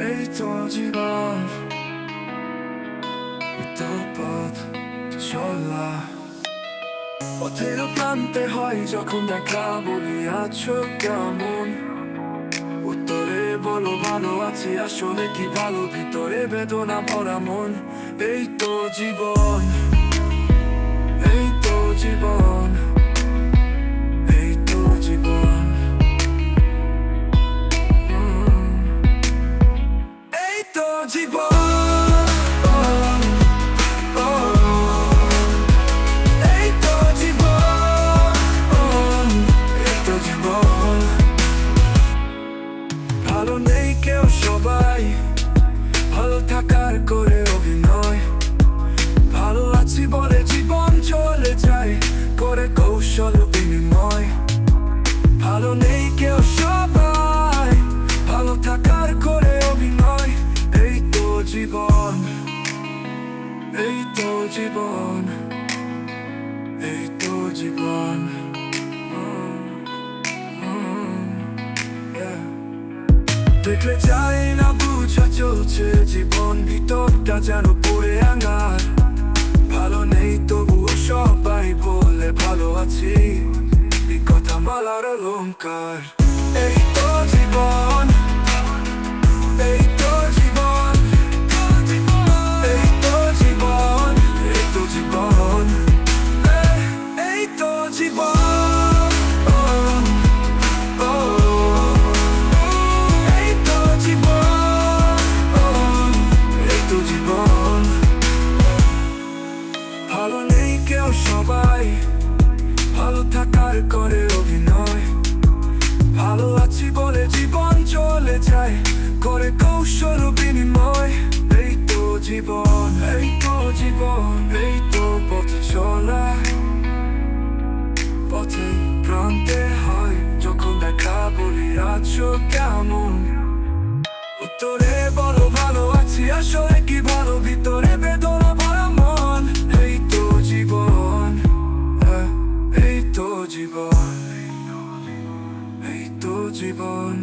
এই তো জীবন এই তো পথ চলা পথের প্রান্তে হয় যখন দেখা বলি আছো কেমন উত্তরে বলো ভালো আছি আসলে কি ভালো ভিতরে বেদনা ভরা মন এই তো জীবন ভালো নেই কেউ সবাই ভালো থাকার করে জীবন, এই তো জীবন। দেখলে যাই না বুঝা চলছে জীবন, ভিতরটা যেন পড়ে আঙার। ভালো নেই তবুও সবাই বলে ভালো আছি। কথা মালার অলঙ্কার сонці бо. জানতে হয়, যখন দেখা বলি আছ কেমন? উত্তরে বড় ভালো আছি, আসলে কি ভালো? ভিতরে বেদনা ভরা মন হ্যাঁ, এই তো জীবন এই তো জীবন, এই তো জীবন।